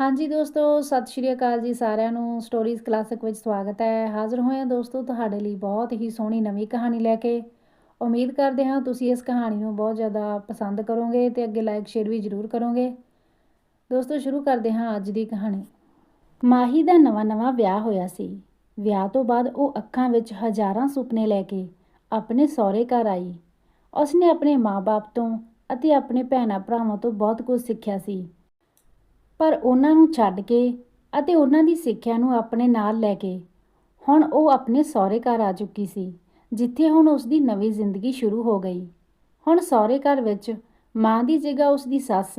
ਹਾਂਜੀ ਦੋਸਤੋ, ਸਤਿ ਸ਼੍ਰੀ ਅਕਾਲ ਜੀ ਸਾਰਿਆਂ ਨੂੰ। ਸਟੋਰੀਜ਼ ਕਲਾਸਿਕ ਵਿੱਚ ਸਵਾਗਤ ਹੈ। ਹਾਜ਼ਰ ਹੋਏ ਹਾਂ ਦੋਸਤੋ ਤੁਹਾਡੇ ਲਈ ਬਹੁਤ ਹੀ ਸੋਹਣੀ ਨਵੀਂ ਕਹਾਣੀ ਲੈ ਕੇ। ਉਮੀਦ ਕਰਦੇ ਹਾਂ ਤੁਸੀਂ ਇਸ ਕਹਾਣੀ ਨੂੰ ਬਹੁਤ ਜ਼ਿਆਦਾ ਪਸੰਦ ਕਰੋਗੇ ਤੇ ਅੱਗੇ ਲਾਈਕ ਸ਼ੇਅਰ ਵੀ ਜ਼ਰੂਰ ਕਰੋਗੇ। ਦੋਸਤੋ, ਸ਼ੁਰੂ ਕਰਦੇ ਹਾਂ ਅੱਜ ਦੀ ਕਹਾਣੀ। ਮਾਹੀ ਦਾ ਨਵਾਂ-ਨਵਾਂ ਵਿਆਹ ਹੋਇਆ ਸੀ। ਵਿਆਹ ਤੋਂ ਬਾਅਦ ਉਹ ਅੱਖਾਂ ਵਿੱਚ ਹਜ਼ਾਰਾਂ ਸੁਪਨੇ ਲੈ ਕੇ ਆਪਣੇ ਸਹੁਰੇ ਘਰ ਆਈ। ਉਸਨੇ ਆਪਣੇ ਮਾਪੇ ਤੋਂ ਅਤੇ ਆਪਣੇ ਭੈਣਾਂ ਭਰਾਵਾਂ ਤੋਂ ਬਹੁਤ ਕੁਝ ਸਿੱਖਿਆ ਸੀ। ਪਰ ਉਹਨਾਂ ਨੂੰ ਛੱਡ ਕੇ ਅਤੇ ਉਹਨਾਂ ਦੀ ਸਿੱਖਿਆ ਨੂੰ ਆਪਣੇ ਨਾਲ ਲੈ ਕੇ ਹੁਣ ਉਹ ਆਪਣੇ ਸਹੁਰੇ ਘਰ ਆ ਚੁੱਕੀ ਸੀ, ਜਿੱਥੇ ਹੁਣ ਉਸ ਦੀ ਨਵੀਂ ਜ਼ਿੰਦਗੀ ਸ਼ੁਰੂ ਹੋ ਗਈ। ਹੁਣ ਸਹੁਰੇ ਘਰ ਵਿੱਚ ਮਾਂ ਦੀ ਜਗ੍ਹਾ ਉਸ ਦੀ ਸੱਸ,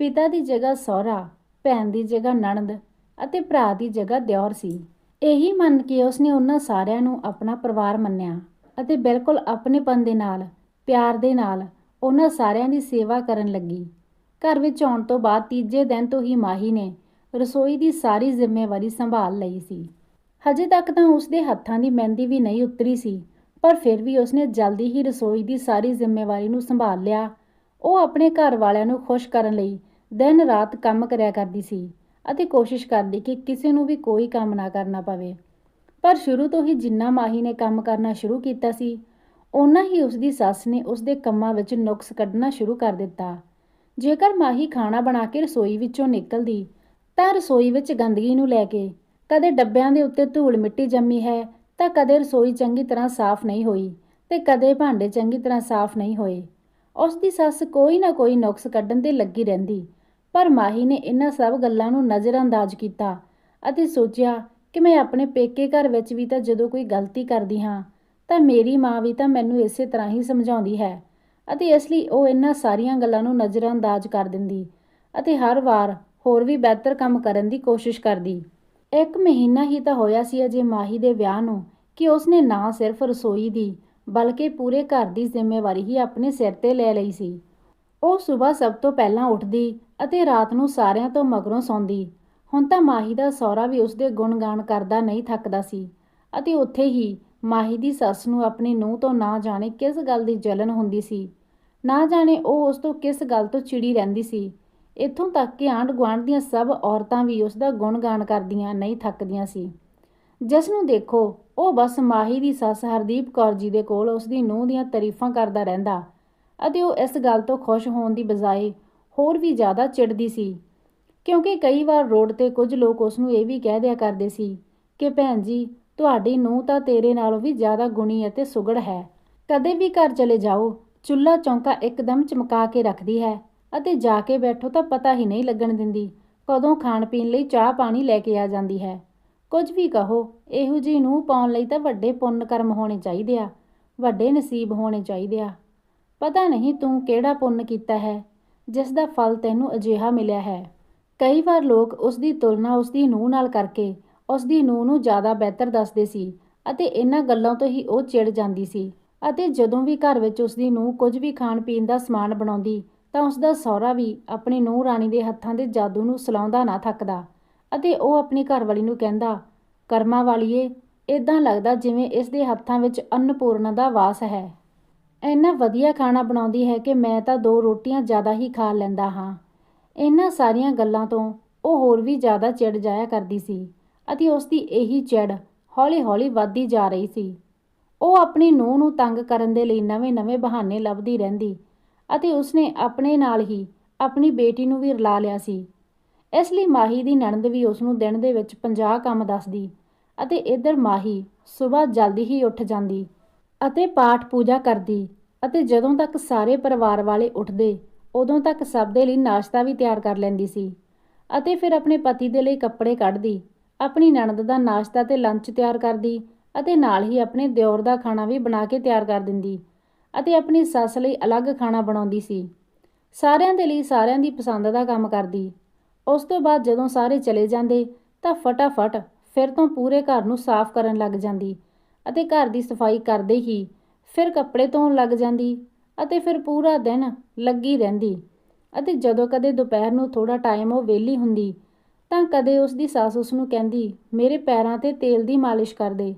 ਪਿਤਾ ਦੀ ਜਗ੍ਹਾ ਸਹੁਰਾ, ਭੈਣ ਦੀ ਜਗ੍ਹਾ ਨਣਦ ਅਤੇ ਭਰਾ ਦੀ ਜਗ੍ਹਾ ਦਿਓਰ ਸੀ। ਇਹੀ ਮੰਨ ਕੇ ਉਸਨੇ ਉਹਨਾਂ ਸਾਰਿਆਂ ਨੂੰ ਆਪਣਾ ਪਰਿਵਾਰ ਮੰਨਿਆ ਅਤੇ ਬਿਲਕੁਲ ਆਪਣੇਪਨ ਦੇ ਨਾਲ, ਪਿਆਰ ਦੇ ਨਾਲ ਉਹਨਾਂ ਸਾਰਿਆਂ ਦੀ ਸੇਵਾ ਕਰਨ ਲੱਗੀ। ਘਰ ਵਿੱਚ ਆਉਣ ਤੋਂ ਬਾਅਦ ਤੀਜੇ ਦਿਨ ਤੋਂ ਹੀ ਮਾਹੀ ਨੇ ਰਸੋਈ ਦੀ ਸਾਰੀ ਜ਼ਿੰਮੇਵਾਰੀ ਸੰਭਾਲ ਲਈ ਸੀ। ਹਜੇ ਤੱਕ ਤਾਂ ਉਸਦੇ ਹੱਥਾਂ ਦੀ ਮਹਿੰਦੀ ਵੀ ਨਹੀਂ ਉਤਰੀ ਸੀ, ਪਰ ਫਿਰ ਵੀ ਉਸਨੇ ਜਲਦੀ ਹੀ ਰਸੋਈ ਦੀ ਸਾਰੀ ਜ਼ਿੰਮੇਵਾਰੀ ਨੂੰ ਸੰਭਾਲ ਲਿਆ। ਉਹ ਆਪਣੇ ਘਰ ਵਾਲਿਆਂ ਨੂੰ ਖੁਸ਼ ਕਰਨ ਲਈ ਦਿਨ ਰਾਤ ਕੰਮ ਕਰਿਆ ਕਰਦੀ ਸੀ ਅਤੇ ਕੋਸ਼ਿਸ਼ ਕਰਦੀ ਕਿ ਕਿਸੇ ਨੂੰ ਵੀ ਕੋਈ ਕੰਮ ਨਾ ਕਰਨਾ ਪਵੇ। ਪਰ ਸ਼ੁਰੂ ਤੋਂ ਹੀ ਜਿੰਨਾ ਮਾਹੀ ਨੇ ਕੰਮ ਕਰਨਾ ਸ਼ੁਰੂ ਕੀਤਾ ਸੀ, ਓਨਾ ਹੀ ਉਸਦੀ ਸੱਸ ਨੇ ਉਸਦੇ ਕੰਮਾਂ ਵਿੱਚ ਨੁਕਸ ਕੱਢਣਾ ਸ਼ੁਰੂ ਕਰ ਦਿੱਤਾ। ਜੇਕਰ ਮਾਹੀ ਖਾਣਾ ਬਣਾ ਕੇ ਰਸੋਈ ਵਿੱਚੋਂ ਨਿਕਲਦੀ, ਤਾਂ ਰਸੋਈ ਵਿੱਚ ਗੰਦਗੀ ਨੂੰ ਲੈ ਕੇ, ਕਦੇ ਡੱਬਿਆਂ ਦੇ ਉੱਤੇ ਧੂਲ ਮਿੱਟੀ ਜੰਮੀ ਹੈ, ਤਾਂ ਕਦੇ ਰਸੋਈ ਚੰਗੀ ਤਰ੍ਹਾਂ ਸਾਫ਼ ਨਹੀਂ ਹੋਈ, ਤੇ ਕਦੇ ਭਾਂਡੇ ਚੰਗੀ ਤਰ੍ਹਾਂ ਸਾਫ਼ ਨਹੀਂ ਹੋਏ। ਉਸ ਦੀ ਸੱਸ ਕੋਈ ਨਾ ਕੋਈ ਨੁਕਸ ਕੱਢਣ ਤੇ ਲੱਗੀ ਰਹਿੰਦੀ, ਪਰ ਮਾਹੀ ਨੇ ਇਹਨਾਂ ਸਭ ਗੱਲਾਂ ਨੂੰ ਨਜ਼ਰਅੰਦਾਜ਼ ਕੀਤਾ ਅਤੇ ਸੋਚਿਆ ਕਿ ਮੈਂ ਆਪਣੇ ਪੇਕੇ ਘਰ ਵਿੱਚ ਵੀ ਤਾਂ ਜਦੋਂ ਕੋਈ ਗਲਤੀ ਕਰਦੀ ਹਾਂ, ਤਾਂ ਮੇਰੀ ਮਾਂ ਵੀ ਤਾਂ ਮੈਨੂੰ ਇਸੇ ਤਰ੍ਹਾਂ ਹੀ ਸਮਝਾਉਂਦੀ ਹੈ। ਅਤੇ ਇਸ ਲਈ ਉਹ ਇਹਨਾਂ ਸਾਰੀਆਂ ਗੱਲਾਂ ਨੂੰ ਨਜ਼ਰਅੰਦਾਜ਼ ਕਰ ਦਿੰਦੀ ਅਤੇ ਹਰ ਵਾਰ ਹੋਰ ਵੀ ਬਿਹਤਰ ਕੰਮ ਕਰਨ ਦੀ ਕੋਸ਼ਿਸ਼ ਕਰਦੀ। ਇੱਕ ਮਹੀਨਾ ਹੀ ਤਾਂ ਹੋਇਆ ਸੀ ਅਜੇ ਮਾਹੀ ਦੇ ਵਿਆਹ ਨੂੰ ਕਿ ਉਸਨੇ ਨਾ ਸਿਰਫ ਰਸੋਈ ਦੀ ਬਲਕਿ ਪੂਰੇ ਘਰ ਦੀ ਜ਼ਿੰਮੇਵਾਰੀ ਹੀ ਆਪਣੇ ਸਿਰ ਤੇ ਲੈ ਲਈ ਸੀ। ਉਹ ਸਵੇਰ ਸਭ ਤੋਂ ਪਹਿਲਾਂ ਉੱਠਦੀ ਅਤੇ ਰਾਤ ਨੂੰ ਸਾਰਿਆਂ ਤੋਂ ਮਗਰੋਂ ਸੌਂਦੀ। ਹੁਣ ਤਾਂ ਮਾਹੀ ਦਾ ਸਹੁਰਾ ਵੀ ਉਸਦੇ ਗੁਣਗਾਨ ਕਰਦਾ ਨਹੀਂ ਥੱਕਦਾ ਸੀ ਅਤੇ ਉੱਥੇ ਹੀ ਮਾਹੀ ਦੀ ਸੱਸ ਨੂੰ ਆਪਣੀ ਨੂੰਹ ਤੋਂ ਨਾ ਜਾਣੇ ਕਿਸ ਗੱਲ ਦੀ ਜਲਨ ਹੁੰਦੀ ਸੀ। ਨਾ ਜਾਣੇ ਉਹ ਉਸ ਤੋਂ ਕਿਸ ਗੱਲ ਤੋਂ ਚਿੜੀ ਰਹਿੰਦੀ ਸੀ। ਇੱਥੋਂ ਤੱਕ ਕਿ ਆਂਢ ਗੁਆਂਢ ਦੀਆਂ ਸਭ ਔਰਤਾਂ ਵੀ ਉਸ ਦਾ ਗੁਣਗਾਨ ਕਰਦੀਆਂ, ਨਹੀਂ ਥੱਕਦੀਆਂ ਸੀ। ਜਿਸ ਨੂੰ ਦੇਖੋ, ਉਹ ਬਸ ਮਾਹੀ ਦੀ ਸੱਸ ਹਰਦੀਪ ਕੌਰ ਜੀ ਦੇ ਕੋਲ ਉਸ ਦੀ ਨੂੰਹ ਦੀਆਂ ਤਾਰੀਫਾਂ ਕਰਦਾ ਰਹਿੰਦਾ ਅਤੇ ਉਹ ਇਸ ਗੱਲ ਤੋਂ ਖੁਸ਼ ਹੋਣ ਦੀ ਬਜਾਏ ਹੋਰ ਵੀ ਜ਼ਿਆਦਾ ਚਿੜਦੀ ਸੀ। ਕਿਉਂਕਿ ਕਈ ਵਾਰ ਰੋਡ ਤੇ ਕੁਝ ਲੋਕ ਉਸ ਨੂੰ ਇਹ ਵੀ ਕਹਿ ਦਿਆ ਕਰਦੇ ਸੀ ਕਿ ਭੈਣ ਜੀ ਤੁਹਾਡੀ ਨੂੰਹ ਤਾਂ ਤੇਰੇ ਨਾਲੋਂ ਵੀ ਜ਼ਿਆਦਾ ਗੁਣੀ ਅਤੇ ਸੁਗੜ ਹੈ। ਕਦੇ ਵੀ ਘਰ ਚਲੇ ਜਾਓ, ਚੁੱਲ੍ਹਾ ਚੌਂਕਾ ਇੱਕਦਮ ਚਮਕਾ ਕੇ ਰੱਖਦੀ ਹੈ ਅਤੇ ਜਾ ਕੇ ਬੈਠੋ ਤਾਂ ਪਤਾ ਹੀ ਨਹੀਂ ਲੱਗਣ ਦਿੰਦੀ ਕਦੋਂ ਖਾਣ ਪੀਣ ਲਈ ਚਾਹ ਪਾਣੀ ਲੈ ਕੇ ਆ ਜਾਂਦੀ ਹੈ। ਕੁਝ ਵੀ ਕਹੋ, ਇਹੋ ਜੀ ਨੂੰ ਪਾਉਣ ਲਈ ਤਾਂ ਵੱਡੇ ਪੁੰਨ ਕਰਮ ਹੋਣੇ ਚਾਹੀਦੇ ਆ, ਵੱਡੇ ਨਸੀਬ ਹੋਣੇ ਚਾਹੀਦੇ ਆ। ਪਤਾ ਨਹੀਂ ਤੂੰ ਕਿਹੜਾ ਪੁੰਨ ਕੀਤਾ ਹੈ, ਜਿਸ ਦਾ ਫਲ ਤੈਨੂੰ ਅਜਿਹਾ ਮਿਲਿਆ ਹੈ। ਕਈ ਵਾਰ ਲੋਕ ਉਸ ਦੀ ਤੁਲਨਾ ਉਸ ਦੀ ਨੂੰਹ ਨਾਲ ਕਰਕੇ ਉਸ ਦੀ ਨੂੰਹ ਨੂੰ ਜ਼ਿਆਦਾ ਬਿਹਤਰ ਦੱਸਦੇ ਸੀ ਅਤੇ ਇਹਨਾਂ ਗੱਲਾਂ ਤੋਂ ਹੀ ਉਹ ਚਿੜ ਜਾਂਦੀ ਸੀ। ਅਤੇ ਜਦੋਂ ਵੀ ਘਰ ਵਿੱਚ ਉਸ ਦੀ ਨੂੰਹ ਕੁਝ ਵੀ ਖਾਣ ਪੀਣ ਦਾ ਸਮਾਨ ਬਣਾਉਂਦੀ, ਤਾਂ ਉਸ ਦਾ ਸਹੁਰਾ ਵੀ ਆਪਣੀ ਨੂੰਹ ਰਾਣੀ ਦੇ ਹੱਥਾਂ ਦੇ ਜਾਦੂ ਨੂੰ ਸਲਾਉਂਦਾ ਨਾ ਥੱਕਦਾ ਅਤੇ ਉਹ ਆਪਣੀ ਘਰਵਾਲੀ ਨੂੰ ਕਹਿੰਦਾ, ਕਰਮਾਂ ਵਾਲੀਏ ਇਦਾਂ ਲੱਗਦਾ ਜਿਵੇਂ ਇਸ ਦੇ ਹੱਥਾਂ ਵਿੱਚ ਅੰਨਪੂਰਨਾ ਦਾ ਵਾਸ ਹੈ। ਇੰਨਾ ਵਧੀਆ ਖਾਣਾ ਬਣਾਉਂਦੀ ਹੈ ਕਿ ਮੈਂ ਤਾਂ ਦੋ ਰੋਟੀਆਂ ਜ਼ਿਆਦਾ ਹੀ ਖਾ ਲੈਂਦਾ ਹਾਂ। ਇਹਨਾਂ ਸਾਰੀਆਂ ਗੱਲਾਂ ਤੋਂ ਉਹ ਹੋਰ ਵੀ ਜ਼ਿਆਦਾ ਚਿੜ ਜਾਇਆ ਕਰਦੀ ਸੀ। ਅਤੇ ਉਸ ਦੀ ਇਹੀ ਚਿੜ ਹੌਲੀ-ਹੌਲੀ ਵੱਧਦੀ ਜਾ ਰਹੀ ਸੀ। ਉਹ ਆਪਣੀ ਨੂੰਹ ਨੂੰ ਤੰਗ ਕਰਨ ਦੇ ਲਈ ਨਵੇਂ-ਨਵੇਂ ਬਹਾਨੇ ਲੱਭਦੀ ਰਹਿੰਦੀ ਅਤੇ ਉਸਨੇ ਆਪਣੇ ਨਾਲ ਹੀ ਆਪਣੀ ਬੇਟੀ ਨੂੰ ਵੀ ਰਲਾ ਲਿਆ ਸੀ। ਇਸ ਲਈ ਮਾਹੀ ਦੀ ਨਣਦ ਵੀ ਉਸ ਨੂੰ ਦਿਨ ਦੇ ਵਿੱਚ 50 ਕੰਮ ਦੱਸਦੀ ਅਤੇ ਇੱਧਰ ਮਾਹੀ ਸਵੇਰ ਜਲਦੀ ਹੀ ਉੱਠ ਜਾਂਦੀ ਅਤੇ ਪਾਠ ਪੂਜਾ ਕਰਦੀ ਅਤੇ ਜਦੋਂ ਤੱਕ ਸਾਰੇ ਪਰਿਵਾਰ ਵਾਲੇ ਉੱਠਦੇ, ਉਦੋਂ ਤੱਕ ਸਭ ਦੇ ਲਈ ਨਾਸ਼ਤਾ ਵੀ ਤਿਆਰ ਕਰ ਲੈਂਦੀ ਸੀ ਅਤੇ ਫਿਰ ਆਪਣੇ ਪਤੀ ਦੇ ਲਈ ਕੱਪੜੇ ਕੱਢਦੀ ਆਪਣੀ ਨਣਦ ਦਾ ਨਾਸ਼ਤਾ ਤੇ ਲੰਚ ਤਿਆਰ ਕਰਦੀ ਅਤੇ ਨਾਲ ਹੀ ਆਪਣੇ ਦਿਓਰ ਦਾ ਖਾਣਾ ਵੀ ਬਣਾ ਕੇ ਤਿਆਰ ਕਰ ਦਿੰਦੀ ਅਤੇ ਆਪਣੀ ਸੱਸ ਲਈ ਅਲੱਗ ਖਾਣਾ ਬਣਾਉਂਦੀ ਸੀ। ਸਾਰਿਆਂ ਦੇ ਲਈ ਸਾਰਿਆਂ ਦੀ ਪਸੰਦ ਦਾ ਕੰਮ ਕਰਦੀ। ਉਸ ਤੋਂ ਬਾਅਦ ਜਦੋਂ ਸਾਰੇ ਚਲੇ ਜਾਂਦੇ ਤਾਂ ਫਟਾਫਟ ਫਿਰ ਤੋਂ ਪੂਰੇ ਘਰ ਨੂੰ ਸਾਫ਼ ਕਰਨ ਲੱਗ ਜਾਂਦੀ ਅਤੇ ਘਰ ਦੀ ਸਫ਼ਾਈ ਕਰਦੇ ਹੀ ਫਿਰ ਕੱਪੜੇ ਧੋਣ ਲੱਗ ਜਾਂਦੀ ਅਤੇ ਫਿਰ ਪੂਰਾ ਦਿਨ ਲੱਗੀ ਰਹਿੰਦੀ ਅਤੇ ਜਦੋਂ ਕਦੇ ਦੁਪਹਿਰ ਨੂੰ ਥੋੜਾ ਟਾਈਮ ਉਹ ਵਿਹਲੀ ਹੁੰਦੀ ਤਾਂ ਕਦੇ ਉਸ ਦੀ ਸੱਸ ਉਸ ਨੂੰ ਕਹਿੰਦੀ, ਮੇਰੇ ਪੈਰਾਂ ਤੇ ਤੇਲ ਦੀ ਮਾਲਿਸ਼ ਕਰ ਦੇ।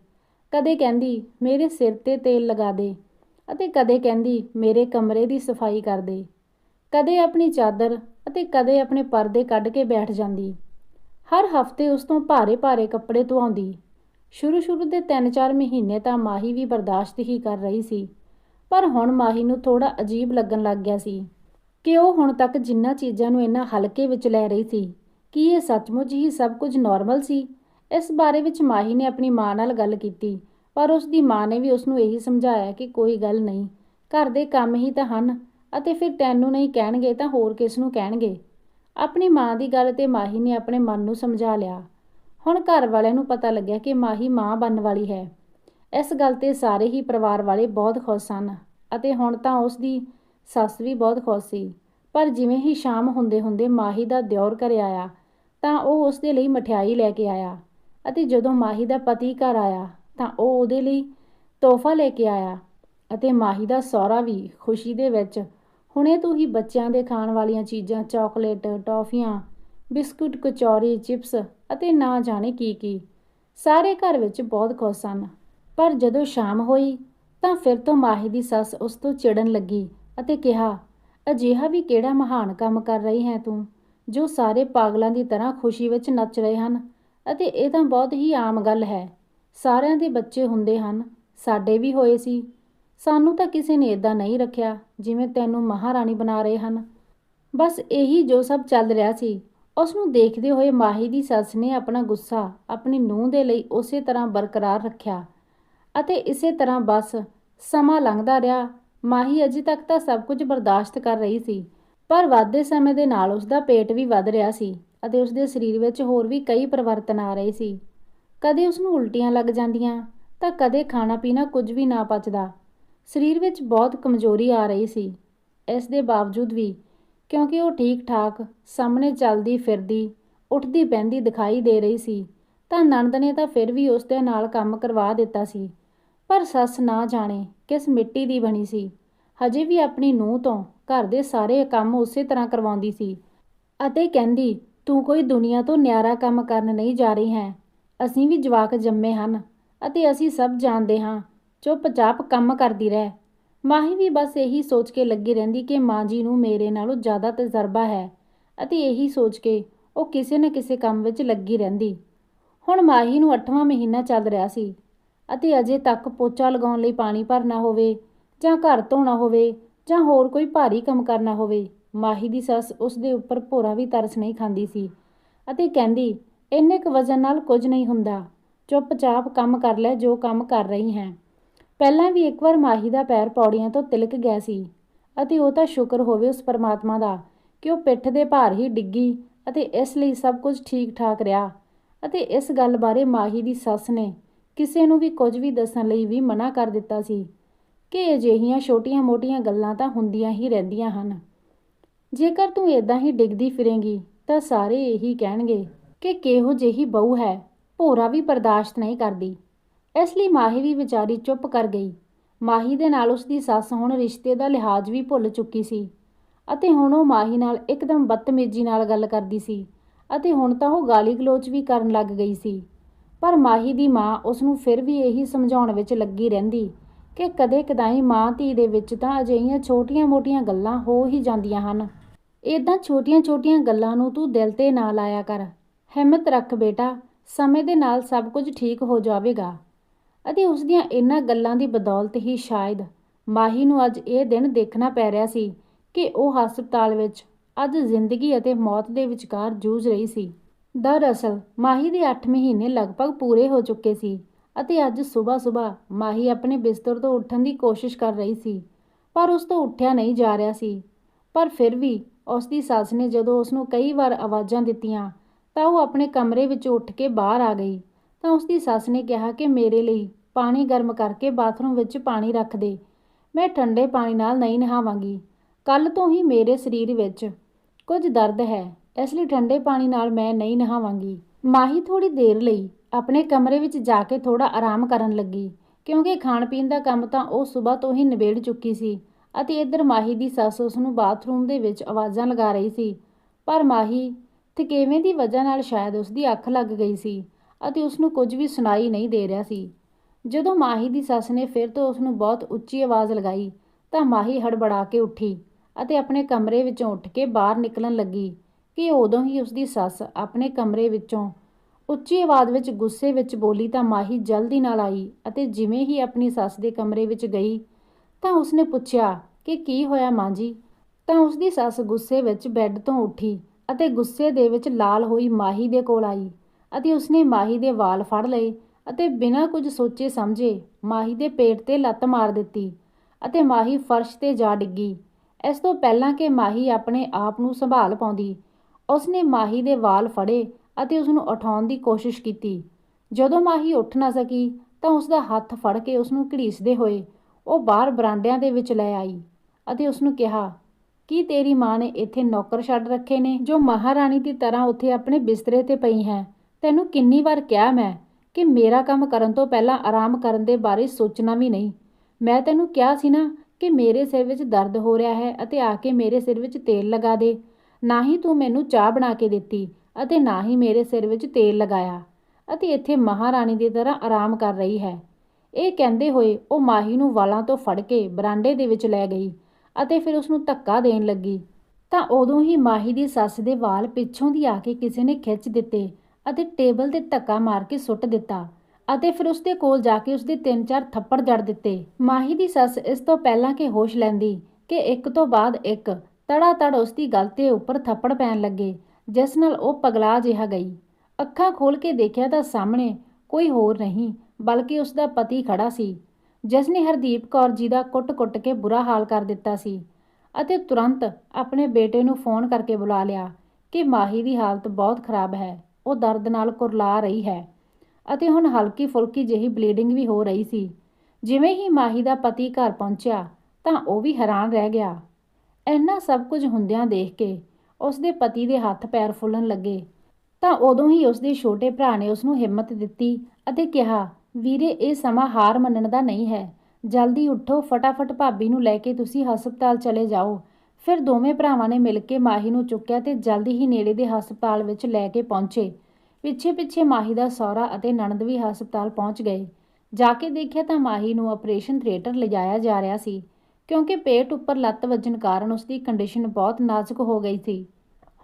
ਕਦੇ ਕਹਿੰਦੀ, ਮੇਰੇ ਸਿਰ ਤੇ ਤੇਲ ਲਗਾ ਦੇ। ਅਤੇ ਕਦੇ ਕਹਿੰਦੀ, ਮੇਰੇ ਕਮਰੇ ਦੀ ਸਫ਼ਾਈ ਕਰ ਦੇ। ਕਦੇ ਆਪਣੀ ਚਾਦਰ ਅਤੇ ਕਦੇ ਆਪਣੇ ਪਰਦੇ ਕੱਢ ਕੇ ਬੈਠ ਜਾਂਦੀ। ਹਰ ਹਫ਼ਤੇ ਉਸ ਤੋਂ ਭਾਰੇ-ਭਾਰੇ ਕੱਪੜੇ ਧੁਆਉਂਦੀ। ਸ਼ੁਰੂ-ਸ਼ੁਰੂ ਦੇ 3-4 ਮਹੀਨੇ ਤਾਂ ਮਾਹੀ ਵੀ ਬਰਦਾਸ਼ਤ ਹੀ ਕਰ ਰਹੀ ਸੀ। ਪਰ ਹੁਣ ਮਾਹੀ ਨੂੰ ਥੋੜਾ ਅਜੀਬ ਲੱਗਣ ਲੱਗ ਗਿਆ ਸੀ ਕਿ ਉਹ ਹੁਣ ਤੱਕ ਜਿੰਨਾ ਚੀਜ਼ਾਂ ਨੂੰ ਇੰਨਾ ਹਲਕੇ ਵਿੱਚ ਲੈ ਰਹੀ ਸੀ ਕੀ ਇਹ ਸੱਚਮੁੱਚ ਹੀ ਸਭ ਕੁਝ ਨਾਰਮਲ ਸੀ? ਇਸ ਬਾਰੇ ਵਿੱਚ ਮਾਹੀ ਨੇ ਆਪਣੀ ਮਾਂ ਨਾਲ ਗੱਲ ਕੀਤੀ, ਪਰ ਉਸ ਦੀ ਮਾਂ ਨੇ ਵੀ ਉਸ ਨੂੰ ਇਹੀ ਸਮਝਾਇਆ ਕਿ ਕੋਈ ਗੱਲ ਨਹੀਂ, ਘਰ ਦੇ ਕੰਮ ਹੀ ਤਾਂ ਹਨ, ਅਤੇ ਫਿਰ ਤੈਨੂੰ ਨਹੀਂ ਕਹਿਣਗੇ ਤਾਂ ਹੋਰ ਕਿਸ ਨੂੰ ਕਹਿਣਗੇ? ਆਪਣੀ ਮਾਂ ਦੀ ਗੱਲ ਤੇ ਮਾਹੀ ਨੇ ਆਪਣੇ ਮਨ ਨੂੰ ਸਮਝਾ ਲਿਆ। ਹੁਣ ਘਰ ਵਾਲਿਆਂ ਨੂੰ ਪਤਾ ਲੱਗਿਆ ਕਿ ਮਾਹੀ ਮਾਂ ਬਣਨ ਵਾਲੀ ਹੈ। ਇਸ ਗੱਲ ਤੇ ਸਾਰੇ ਹੀ ਪਰਿਵਾਰ ਵਾਲੇ ਬਹੁਤ ਖੁਸ਼ ਸਨ, ਅਤੇ ਹੁਣ ਤਾਂ ਉਸ ਦੀ ਸੱਸ ਵੀ ਬਹੁਤ ਖੁਸ਼ ਸੀ, ਪਰ ਜਿਵੇਂ ਹੀ ਸ਼ਾਮ ਹੁੰਦੇ ਹੁੰਦੇ ਮਾਹੀ ਦਾ ਦਿਓਰ ਘਰੇ ਆਇਆ ਤਾਂ ਉਹ ਉਸ ਦੇ ਲਈ ਮਠਿਆਈ ਲੈ ਕੇ ਆਇਆ ਅਤੇ ਜਦੋਂ ਮਾਹੀ ਦਾ ਪਤੀ ਘਰ ਆਇਆ ਤਾਂ ਉਹ ਉਹਦੇ ਲਈ ਤੋਹਫਾ ਲੈ ਕੇ ਆਇਆ ਅਤੇ ਮਾਹੀ ਦਾ ਸਹੁਰਾ ਵੀ ਖੁਸ਼ੀ ਦੇ ਵਿੱਚ, ਹੁਣੇ ਤੋਂ ਹੀ ਬੱਚਿਆਂ ਦੇ ਖਾਣ ਵਾਲੀਆਂ ਚੀਜ਼ਾਂ, ਚਾਕਲੇਟ, ਟੌਫੀਆਂ, ਬਿਸਕੁਟ, ਕਚੌਰੀ, ਚਿਪਸ ਅਤੇ ਨਾ ਜਾਣੇ ਕੀ ਕੀ, ਸਾਰੇ ਘਰ ਵਿੱਚ ਬਹੁਤ ਖੁਸ਼ ਸਨ। ਪਰ ਜਦੋਂ ਸ਼ਾਮ ਹੋਈ ਤਾਂ ਫਿਰ ਤੋਂ ਮਾਹੀ ਦੀ ਸੱਸ ਉਸ ਤੋਂ ਚਿੜਨ ਲੱਗੀ ਅਤੇ ਕਿਹਾ, ਅਜਿਹਾ ਵੀ ਕਿਹੜਾ ਮਹਾਨ ਕੰਮ ਕਰ ਰਹੀ ਹੈ ਤੂੰ? ਜੋ ਸਾਰੇ ਪਾਗਲਾਂ ਦੀ ਤਰ੍ਹਾਂ ਖੁਸ਼ੀ ਵਿੱਚ ਨੱਚ ਰਹੇ ਹਨ। ਅਤੇ ਇਹ ਤਾਂ ਬਹੁਤ ਹੀ ਆਮ ਗੱਲ ਹੈ। ਸਾਰਿਆਂ ਦੇ ਬੱਚੇ ਹੁੰਦੇ ਹਨ। ਸਾਡੇ ਵੀ ਹੋਏ ਸੀ। ਸਾਨੂੰ ਤਾਂ ਕਿਸੇ ਨੇ ਇਦਾਂ ਨਹੀਂ ਰੱਖਿਆ ਜਿਵੇਂ ਤੈਨੂੰ ਮਹਾਰਾਣੀ ਬਣਾ ਰਹੇ ਹਨ। ਬਸ ਇਹੀ ਜੋ ਸਭ ਚੱਲ ਰਿਹਾ ਸੀ। ਉਸ ਨੂੰ ਦੇਖਦੇ ਹੋਏ ਮਾਹੀ ਦੀ ਸੱਸ ਨੇ ਆਪਣਾ ਗੁੱਸਾ ਆਪਣੀ ਨੂੰਹ ਦੇ ਲਈ ਉਸੇ ਤਰ੍ਹਾਂ ਬਰਕਰਾਰ ਰੱਖਿਆ। ਅਤੇ ਇਸੇ ਤਰ੍ਹਾਂ ਬਸ ਸਮਾਂ ਲੰਘਦਾ ਰਿਹਾ। ਮਾਹੀ ਅਜੇ ਤੱਕ ਤਾਂ ਸਭ ਕੁਝ ਬਰਦਾਸ਼ਤ ਕਰ ਰਹੀ ਸੀ। ਪਰ ਵੱਧਦੇ ਸਮੇਂ ਦੇ ਨਾਲ ਉਸ ਦਾ ਪੇਟ ਵੀ ਵੱਧ ਰਿਹਾ ਸੀ ਅਤੇ ਉਸ ਦੇ ਸਰੀਰ ਵਿੱਚ ਹੋਰ ਵੀ ਕਈ ਪਰਿਵਰਤਨ ਆ ਰਹੇ ਸੀ। ਕਦੇ ਉਸ ਨੂੰ ਉਲਟੀਆਂ ਲੱਗ ਜਾਂਦੀਆਂ, ਤਾਂ ਕਦੇ ਖਾਣਾ ਪੀਣਾ ਕੁਝ ਵੀ ਨਾ ਪਚਦਾ। ਸਰੀਰ ਵਿੱਚ ਬਹੁਤ ਕਮਜ਼ੋਰੀ ਆ ਰਹੀ ਸੀ। ਇਸ ਦੇ ਬਾਵਜੂਦ ਵੀ, ਕਿਉਂਕਿ ਉਹ ਠੀਕ ਠਾਕ ਸਾਹਮਣੇ ਚੱਲਦੀ ਫਿਰਦੀ, ਉੱਠਦੀ ਬਹਿੰਦੀ ਦਿਖਾਈ ਦੇ ਰਹੀ ਸੀ, ਤਾਂ ਨੰਦ ਨੇ ਤਾਂ ਫਿਰ ਵੀ ਉਸ ਦੇ ਨਾਲ ਕੰਮ ਕਰਵਾ ਦਿੱਤਾ ਸੀ। ਪਰ ਸੱਸ ਨਾ ਜਾਣੇ ਕਿਸ ਮਿੱਟੀ ਦੀ ਬਣੀ ਸੀ। ਹਜੇ ਵੀ ਆਪਣੀ ਨੂੰਹ ਤੋਂ ਘਰ ਦੇ ਸਾਰੇ ਕੰਮ ਉਸੇ ਤਰ੍ਹਾਂ ਕਰਵਾਉਂਦੀ ਸੀ। ਅਤੇ ਕਹਿੰਦੀ, ਤੂੰ ਕੋਈ ਦੁਨੀਆ ਤੋਂ ਨਿਆਰਾ ਕੰਮ ਕਰਨ ਨਹੀਂ ਜਾ ਰਹੀ ਹੈ। ਅਸੀਂ ਵੀ ਜਵਾਕ ਜੰਮੇ ਹਨ ਅਤੇ ਅਸੀਂ ਸਭ ਜਾਣਦੇ ਹਾਂ। ਚੁੱਪਚਾਪ ਕੰਮ ਕਰਦੀ ਰਹਿ ਮਾਹੀ ਵੀ ਬਸ ਇਹੀ ਸੋਚ ਕੇ ਲੱਗੀ ਰਹਿੰਦੀ ਕਿ ਮਾਂ ਜੀ ਨੂੰ ਮੇਰੇ ਨਾਲੋਂ ਜ਼ਿਆਦਾ ਤਜਰਬਾ ਹੈ ਅਤੇ ਇਹੀ ਸੋਚ ਕੇ ਉਹ ਕਿਸੇ ਨਾ ਕਿਸੇ ਕੰਮ ਵਿੱਚ ਲੱਗੀ ਰਹਿੰਦੀ। ਹੁਣ ਮਾਹੀ ਨੂੰ 8ਵਾਂ ਮਹੀਨਾ ਚੱਲ ਰਿਹਾ ਸੀ ਅਤੇ ਅਜੇ ਤੱਕ ਪੋਚਾ ਲਗਾਉਣ ਲਈ ਪਾਣੀ ਭਰਨਾ ਹੋਵੇ ਜਾਂ ਘਰ ਧੋਣਾ ਹੋਵੇ ਜਾਂ ਹੋਰ ਕੋਈ ਭਾਰੀ ਕੰਮ ਕਰਨਾ ਹੋਵੇ, ਮਾਹੀ ਦੀ ਸੱਸ ਉਸ ਦੇ ਉੱਪਰ ਭੋਰਾ ਵੀ ਤਰਸ ਨਹੀਂ ਖਾਂਦੀ ਸੀ ਅਤੇ ਕਹਿੰਦੀ, ਇੰਨੇ ਕੁ ਵਜਨ ਨਾਲ ਕੁਝ ਨਹੀਂ ਹੁੰਦਾ। ਚੁੱਪਚਾਪ ਕੰਮ ਕਰ ਲੈ ਜੋ ਕੰਮ ਕਰ ਰਹੀ ਹੈ। ਪਹਿਲਾਂ ਵੀ ਇੱਕ ਵਾਰ ਮਾਹੀ ਦਾ ਪੈਰ ਪੌੜੀਆਂ ਤੋਂ ਤਿਲਕ ਗਿਆ ਸੀ ਅਤੇ ਉਹ ਤਾਂ ਸ਼ੁਕਰ ਹੋਵੇ ਉਸ ਪਰਮਾਤਮਾ ਦਾ ਕਿ ਉਹ ਪਿੱਠ ਦੇ ਭਾਰ ਹੀ ਡਿੱਗੀ ਅਤੇ ਇਸ ਲਈ ਸਭ ਕੁਝ ਠੀਕ ਠਾਕ ਰਿਹਾ ਅਤੇ ਇਸ ਗੱਲ ਬਾਰੇ ਮਾਹੀ ਦੀ ਸੱਸ ਨੇ ਕਿਸੇ ਨੂੰ ਵੀ ਕੁਝ ਵੀ ਦੱਸਣ ਲਈ ਵੀ ਮਨਾ ਕਰ ਦਿੱਤਾ ਸੀ। ਕਿ ਅਜਿਹੀਆਂ ਛੋਟੀਆਂ-ਮੋਟੀਆਂ ਗੱਲਾਂ ਤਾਂ ਹੁੰਦੀਆਂ ਹੀ ਰਹਿੰਦੀਆਂ ਹਨ। ਜੇਕਰ ਤੂੰ ਇਦਾਂ ਹੀ ਡਿੱਗਦੀ ਫਿਰੇਂਗੀ, ਤਾਂ ਸਾਰੇ ਇਹੀ ਕਹਿਣਗੇ ਕਿ ਕਿਹੋ ਜਿਹੀ ਬਹੂ ਹੈ, ਭੋਰਾ ਵੀ ਬਰਦਾਸ਼ਤ ਨਹੀਂ ਕਰਦੀ। ਇਸ ਲਈ ਮਾਹੀ ਵੀ ਵਿਚਾਰੀ ਚੁੱਪ ਕਰ ਗਈ। ਮਾਹੀ ਦੇ ਨਾਲ ਉਸ ਦੀ ਸੱਸ ਹੁਣ ਰਿਸ਼ਤੇ ਦਾ ਲਿਹਾਜ਼ ਵੀ ਭੁੱਲ ਚੁੱਕੀ ਸੀ ਅਤੇ ਹੁਣ ਉਹ ਮਾਹੀ ਨਾਲ ਇੱਕਦਮ ਬਦਤਮੀਜ਼ੀ ਨਾਲ ਗੱਲ ਕਰਦੀ ਸੀ ਅਤੇ ਹੁਣ ਤਾਂ ਉਹ ਗਾਲੀ ਗਲੋਚ ਵੀ ਕਰਨ ਲੱਗ ਗਈ ਸੀ। ਪਰ ਮਾਹੀ ਦੀ ਮਾਂ ਉਸ ਨੂੰ ਫਿਰ ਵੀ ਇਹੀ ਸਮਝਾਉਣ ਵਿੱਚ ਲੱਗੀ ਰਹਿੰਦੀ ਕਿ ਕਦੇ ਕਦਾਈ ਮਾਂ ਧੀ ਦੇ ਵਿੱਚ ਤਾਂ ਅਜਿਹੀਆਂ ਛੋਟੀਆਂ-ਮੋਟੀਆਂ ਗੱਲਾਂ ਹੋ ਹੀ ਜਾਂਦੀਆਂ ਹਨ। ਇਦਾਂ ਛੋਟੀਆਂ-ਛੋਟੀਆਂ ਗੱਲਾਂ ਨੂੰ ਤੂੰ ਦਿਲ ਤੇ ਨਾ ਲਾਇਆ ਕਰ। ਹਿੰਮਤ ਰੱਖ ਬੇਟਾ, ਸਮੇਂ ਦੇ ਨਾਲ ਸਭ ਕੁਝ ਠੀਕ ਹੋ ਜਾਵੇਗਾ। ਅਤੇ ਉਸ ਦੀਆਂ ਇਹਨਾਂ ਗੱਲਾਂ ਦੀ ਬਦੌਲਤ ਹੀ ਸ਼ਾਇਦ ਮਾਹੀ ਨੂੰ ਅੱਜ ਇਹ ਦਿਨ ਦੇਖਣਾ ਪੈ ਰਿਹਾ ਸੀ ਕਿ ਉਹ ਹਸਪਤਾਲ ਵਿੱਚ ਅੱਜ ਜ਼ਿੰਦਗੀ ਅਤੇ ਮੌਤ ਦੇ ਵਿਚਕਾਰ ਜੂਝ ਰਹੀ ਸੀ। ਦਰਅਸਲ, ਮਾਹੀ ਦੇ 8 ਮਹੀਨੇ ਲਗਭਗ ਪੂਰੇ ਹੋ ਚੁੱਕੇ ਸੀ। ਅਤੇ ਅੱਜ ਸਵੇਰ ਸਵੇਰ ਮਾਹੀ ਆਪਣੇ ਬਿਸਤਰ ਤੋਂ ਉੱਠਣ ਦੀ ਕੋਸ਼ਿਸ਼ ਕਰ ਰਹੀ ਸੀ, ਪਰ ਉਸ ਤੋਂ ਉੱਠਿਆ ਨਹੀਂ ਜਾ ਰਿਹਾ ਸੀ। ਪਰ ਫਿਰ ਵੀ ਉਸ ਦੀ ਸੱਸ ਨੇ ਜਦੋਂ ਉਸ ਨੂੰ ਕਈ ਵਾਰ ਆਵਾਜ਼ਾਂ ਦਿੱਤੀਆਂ, ਤਾਂ ਉਹ ਆਪਣੇ ਕਮਰੇ ਵਿੱਚ ਉੱਠ ਕੇ ਬਾਹਰ ਆ ਗਈ। ਤਾਂ ਉਸ ਦੀ ਸੱਸ ਨੇ ਕਿਹਾ ਕਿ ਮੇਰੇ ਲਈ ਪਾਣੀ ਗਰਮ ਕਰਕੇ ਬਾਥਰੂਮ ਵਿੱਚ ਪਾਣੀ ਰੱਖ ਦੇ। ਮੈਂ ਠੰਡੇ ਪਾਣੀ ਨਾਲ ਨਹੀਂ ਨਹਾਵਾਂਗੀ। ਕੱਲ ਤੋਂ ਹੀ ਮੇਰੇ ਸਰੀਰ ਵਿੱਚ ਕੁਝ ਦਰਦ ਹੈ, ਇਸ ਲਈ ਠੰਡੇ ਪਾਣੀ ਨਾਲ ਮੈਂ ਨਹੀਂ ਨਹਾਵਾਂਗੀ। ਮਾਹੀ ਥੋੜੀ ਦੇਰ ਲਈ ਆਪਣੇ ਕਮਰੇ ਵਿੱਚ ਜਾ ਕੇ ਥੋੜਾ ਆਰਾਮ ਕਰਨ ਲੱਗੀ, ਕਿਉਂਕਿ ਖਾਣ ਪੀਣ ਦਾ ਕੰਮ ਤਾਂ ਉਹ ਸਵੇਰ ਤੋਂ ਹੀ ਨਿਬੇੜ ਚੁੱਕੀ ਸੀ ਅਤੇ ਇੱਧਰ ਮਾਹੀ ਦੀ ਸੱਸ ਉਸ ਨੂੰ ਬਾਥਰੂਮ ਦੇ ਵਿੱਚ ਆਵਾਜ਼ਾਂ ਲਗਾ ਰਹੀ ਸੀ। ਪਰ ਮਾਹੀ, ਥਕੇਵੇਂ ਦੀ ਵਜ੍ਹਾ ਨਾਲ ਸ਼ਾਇਦ ਉਸ ਦੀ ਅੱਖ ਲੱਗ ਗਈ ਸੀ ਅਤੇ ਉਸ ਨੂੰ ਕੁਝ ਵੀ ਸੁਣਾਈ ਨਹੀਂ ਦੇ ਰਿਹਾ ਸੀ। ਜਦੋਂ ਮਾਹੀ ਦੀ ਸੱਸ ਨੇ ਫਿਰ ਤੋਂ ਉਸ ਨੂੰ ਬਹੁਤ ਉੱਚੀ ਆਵਾਜ਼ ਲਗਾਈ, ਤਾਂ ਮਾਹੀ ਹੜਬੜਾ ਕੇ ਉੱਠੀ ਅਤੇ ਆਪਣੇ ਕਮਰੇ ਵਿੱਚੋਂ ਉੱਠ ਕੇ ਬਾਹਰ ਨਿਕਲਣ ਲੱਗੀ ਕਿ ਉਦੋਂ ਹੀ ਉਸਦੀ ਸੱਸ ਆਪਣੇ ਕਮਰੇ ਵਿੱਚੋਂ ਉੱਚੀ ਆਵਾਜ਼ ਵਿੱਚ ਗੁੱਸੇ ਵਿੱਚ ਬੋਲੀ ਤਾਂ ਮਾਹੀ ਜਲਦੀ ਨਾਲ ਆਈ ਅਤੇ ਜਿਵੇਂ ਹੀ ਆਪਣੀ ਸੱਸ ਦੇ ਕਮਰੇ ਵਿੱਚ ਗਈ ਤਾਂ ਉਸਨੇ ਪੁੱਛਿਆ ਕਿ ਕੀ ਹੋਇਆ ਮਾਂ ਜੀ? ਤਾਂ ਉਸਦੀ ਸੱਸ ਗੁੱਸੇ ਵਿੱਚ ਬੈੱਡ ਤੋਂ ਉੱਠੀ ਅਤੇ ਗੁੱਸੇ ਦੇ ਵਿੱਚ ਲਾਲ ਹੋਈ ਮਾਹੀ ਦੇ ਕੋਲ ਆਈ ਅਤੇ ਉਸਨੇ ਮਾਹੀ ਦੇ ਵਾਲ ਫੜ ਲਏ ਅਤੇ ਬਿਨਾਂ ਕੁਝ ਸੋਚੇ ਸਮਝੇ ਮਾਹੀ ਦੇ ਪੇਟ ਤੇ ਲੱਤ ਮਾਰ ਦਿੱਤੀ ਅਤੇ ਮਾਹੀ ਫਰਸ਼ ਤੇ ਜਾ ਡਿੱਗੀ। ਇਸ ਤੋਂ ਪਹਿਲਾਂ ਕਿ ਮਾਹੀ ਆਪਣੇ ਆਪ ਨੂੰ ਸੰਭਾਲ ਪਾਉਂਦੀ, ਉਸਨੇ ਮਾਹੀ ਦੇ ਵਾਲ ਫੜੇ ਅਤੇ ਉਸ ਨੂੰ ਉਠਾਉਣ ਦੀ ਕੋਸ਼ਿਸ਼ ਕੀਤੀ। ਜਦੋਂ ਮਾਹੀ ਉੱਠ ਨਾ ਸਕੀ, ਤਾਂ ਉਸ ਦਾ ਹੱਥ ਫੜ ਕੇ ਉਸ ਨੂੰ ਘੜੀਸਦੇ ਹੋਏ ਉਹ ਬਾਹਰ ਬਰਾਂਡਿਆਂ ਦੇ ਵਿੱਚ ਲੈ ਆਈ ਅਤੇ ਉਸ ਨੂੰ ਕਿਹਾ, ਕੀ ਤੇਰੀ ਮਾਂ ਨੇ ਇੱਥੇ ਨੌਕਰ ਛੱਡ ਰੱਖੇ ਨੇ ਜੋ ਮਹਾਰਾਣੀ ਦੀ ਤਰ੍ਹਾਂ ਉੱਥੇ ਆਪਣੇ ਬਿਸਤਰੇ ਤੇ ਪਈ ਹੈ? ਤੈਨੂੰ ਕਿੰਨੀ ਵਾਰ ਕਿਹਾ ਮੈਂ ਕਿ ਮੇਰਾ ਕੰਮ ਕਰਨ ਤੋਂ ਪਹਿਲਾਂ ਆਰਾਮ ਕਰਨ ਦੇ ਬਾਰੇ ਸੋਚਣਾ ਵੀ ਨਹੀਂ। ਮੈਂ ਤੈਨੂੰ ਕਿਹਾ ਸੀ ਨਾ ਕਿ ਮੇਰੇ ਸਿਰ ਵਿੱਚ ਦਰਦ ਹੋ ਰਿਹਾ ਹੈ ਅਤੇ ਆ ਕੇ ਮੇਰੇ ਸਿਰ ਵਿੱਚ ਤੇਲ ਲਗਾ ਦੇ। ਨਾ ਹੀ ਤੂੰ ਮੈਨੂੰ ਚਾਹ ਬਣਾ ਕੇ ਦਿੱਤੀ ਅਤੇ ਨਾ ਹੀ ਮੇਰੇ ਸਿਰ ਵਿੱਚ ਤੇਲ ਲਗਾਇਆ ਅਤੇ ਇੱਥੇ ਮਹਾਰਾਣੀ ਦੀ ਤਰ੍ਹਾਂ ਆਰਾਮ ਕਰ ਰਹੀ ਹੈ। ਇਹ ਕਹਿੰਦੇ ਹੋਏ ਉਹ ਮਾਹੀ ਨੂੰ ਵਾਲਾਂ ਤੋਂ ਫੜ ਕੇ ਬਰਾਂਡੇ ਦੇ ਵਿੱਚ ਲੈ ਗਈ ਅਤੇ ਫਿਰ ਉਸ ਨੂੰ ਧੱਕਾ ਦੇਣ ਲੱਗੀ। ਤਾਂ ਉਦੋਂ ਹੀ ਮਾਹੀ ਦੀ ਸੱਸ ਦੇ ਵਾਲ ਪਿੱਛੋਂ ਦੀ ਆ ਕੇ ਕਿਸੇ ਨੇ ਖਿੱਚ ਦਿੱਤੇ ਅਤੇ ਟੇਬਲ ਤੇ ਧੱਕਾ ਮਾਰ ਕੇ ਸੁੱਟ ਦਿੱਤਾ ਅਤੇ ਫਿਰ ਉਸ ਦੇ ਕੋਲ ਜਾ ਕੇ ਉਸ ਦੇ ਤਿੰਨ ਚਾਰ ਥੱਪੜ ਜੜ ਦਿੱਤੇ। ਮਾਹੀ ਦੀ ਸੱਸ ਇਸ ਤੋਂ ਪਹਿਲਾਂ ਕਿ ਹੋਸ਼ ਲੈਂਦੀ ਕਿ ਇੱਕ ਤੋਂ ਬਾਅਦ ਇੱਕ ਤੜਾ ਤੜ ਉਸ ਦੀ ਗਲ ਤੇ ਉੱਪਰ ਥੱਪੜ ਪੈਣ ਲੱਗੇ ਜਿਸ ਨਾਲ ਉਹ ਪਗਲਾ ਜਿਹਾ ਗਈ। ਅੱਖਾਂ ਖੋਲ ਕੇ ਦੇਖਿਆ ਤਾਂ ਸਾਹਮਣੇ ਕੋਈ ਹੋਰ ਨਹੀਂ, ਬਲਕਿ ਉਸ ਦਾ ਪਤੀ ਖੜਾ ਸੀ, ਜਿਸ ਨੇ ਹਰਦੀਪ ਕੌਰ ਜੀ ਦਾ ਕੁੱਟ-ਕੁੱਟ ਕੇ ਬੁਰਾ ਹਾਲ ਕਰ ਦਿੱਤਾ ਸੀ ਅਤੇ ਤੁਰੰਤ ਆਪਣੇ ਬੇਟੇ ਨੂੰ ਫੋਨ ਕਰਕੇ ਬੁਲਾ ਲਿਆ ਕਿ ਮਾਹੀ ਦੀ ਹਾਲਤ ਬਹੁਤ ਖਰਾਬ ਹੈ, ਉਹ ਦਰਦ ਨਾਲ ਕੁਰਲਾ ਰਹੀ ਹੈ ਅਤੇ ਹੁਣ ਹਲਕੀ ਫੁਲਕੀ ਜਿਹੀ ਬਲੀਡਿੰਗ ਵੀ ਹੋ ਰਹੀ ਸੀ। ਜਿਵੇਂ ਹੀ ਮਾਹੀ ਦਾ ਪਤੀ ਘਰ ਪਹੁੰਚਿਆ ਤਾਂ ਉਹ ਵੀ ਹੈਰਾਨ ਰਹਿ ਗਿਆ। ਇੰਨਾ ਸਭ ਕੁਝ ਹੁੰਦਿਆਂ ਦੇਖ ਕੇ ਉਸ ਦੇ ਪਤੀ ਦੇ ਹੱਥ ਪੈਰ ਫੁੱਲਣ ਲੱਗੇ। ਤਾਂ ਉਦੋਂ ਹੀ ਉਸ ਦੇ ਛੋਟੇ ਭਰਾ ਨੇ ਉਸ ਨੂੰ ਹਿੰਮਤ ਦਿੱਤੀ ਅਤੇ ਕਿਹਾ, ਵੀਰੇ, ਇਹ ਸਮਾਂ ਹਾਰ ਮੰਨਣ ਦਾ ਨਹੀਂ ਹੈ। ਜਲਦੀ ਉੱਠੋ, ਫਟਾਫਟ ਭਾਬੀ ਨੂੰ ਲੈ ਕੇ ਤੁਸੀਂ ਹਸਪਤਾਲ ਚਲੇ ਜਾਓ। ਫਿਰ ਦੋਵੇਂ ਭਰਾਵਾਂ ਨੇ ਮਿਲ ਕੇ ਮਾਹੀ ਨੂੰ ਚੁੱਕਿਆ ਤੇ ਜਲਦੀ ਹੀ ਨੇੜੇ ਦੇ ਹਸਪਤਾਲ ਵਿੱਚ ਲੈ ਕੇ ਪਹੁੰਚੇ। ਪਿੱਛੇ ਪਿੱਛੇ ਮਾਹੀ ਦਾ ਸਹੁਰਾ ਅਤੇ ਨਣਦ ਵੀ ਹਸਪਤਾਲ ਪਹੁੰਚ ਗਏ। ਜਾ ਕੇ ਦੇਖਿਆ ਤਾਂ ਮਾਹੀ ਨੂੰ ਆਪਰੇਸ਼ਨ ਥੀਏਟਰ ਲਿਜਾਇਆ ਜਾ ਰਿਹਾ ਸੀ, ਕਿਉਂਕਿ ਪੇਟ ਉੱਪਰ ਲੱਤ ਵੱਜਣ ਕਾਰਨ ਉਸ ਦੀ ਕੰਡੀਸ਼ਨ ਬਹੁਤ ਨਾਜ਼ੁਕ ਹੋ ਗਈ ਸੀ।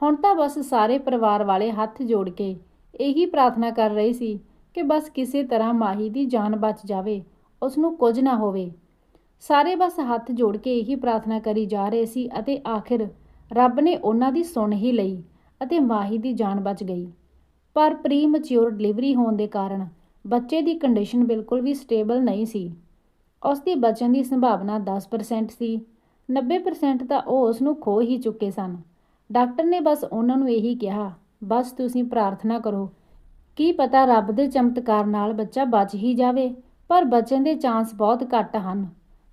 ਹੁਣ ਤਾਂ ਬਸ ਸਾਰੇ ਪਰਿਵਾਰ ਵਾਲੇ ਹੱਥ ਜੋੜ ਕੇ ਇਹੀ ਪ੍ਰਾਰਥਨਾ ਕਰ ਰਹੇ ਸੀ ਕਿ ਬਸ ਕਿਸੇ ਤਰ੍ਹਾਂ ਮਾਹੀ ਦੀ ਜਾਨ ਬਚ ਜਾਵੇ ਉਸ ਨੂੰ ਕੁਝ ਨਾ ਹੋਵੇ। ਸਾਰੇ ਬਸ ਹੱਥ ਜੋੜ ਕੇ ਇਹੀ ਪ੍ਰਾਰਥਨਾ ਕਰੀ ਜਾ ਰਹੇ ਸੀ ਅਤੇ ਆਖਿਰ ਰੱਬ ਨੇ ਉਹਨਾਂ ਦੀ ਸੁਣ ਹੀ ਲਈ ਅਤੇ ਮਾਹੀ ਦੀ ਜਾਨ ਬਚ ਗਈ। ਪਰ ਪ੍ਰੀ ਮੈਚੁਰ ਡਿਲੀਵਰੀ ਹੋਣ ਦੇ ਕਾਰਨ ਬੱਚੇ ਦੀ ਕੰਡੀਸ਼ਨ ਬਿਲਕੁਲ ਵੀ ਸਟੇਬਲ ਨਹੀਂ ਸੀ। ਉਸ ਦੀ ਬਚਣ ਦੀ ਸੰਭਾਵਨਾ 10% ਸੀ 90% ਤਾਂ ਉਹ ਉਸ ਨੂੰ ਖੋ ਹੀ ਚੁੱਕੇ ਸਨ। ਡਾਕਟਰ ਨੇ ਬਸ ਉਹਨਾਂ ਨੂੰ ਇਹੀ ਕਿਹਾ, ਬਸ ਤੁਸੀਂ ਪ੍ਰਾਰਥਨਾ ਕਰੋ। ਕੀ ਪਤਾ ਰੱਬ ਦੇ ਚਮਤਕਾਰ ਨਾਲ ਬੱਚਾ ਬਚ ਹੀ ਜਾਵੇ, ਪਰ ਬਚਣ ਦੇ ਚਾਂਸ ਬਹੁਤ ਘੱਟ ਹਨ।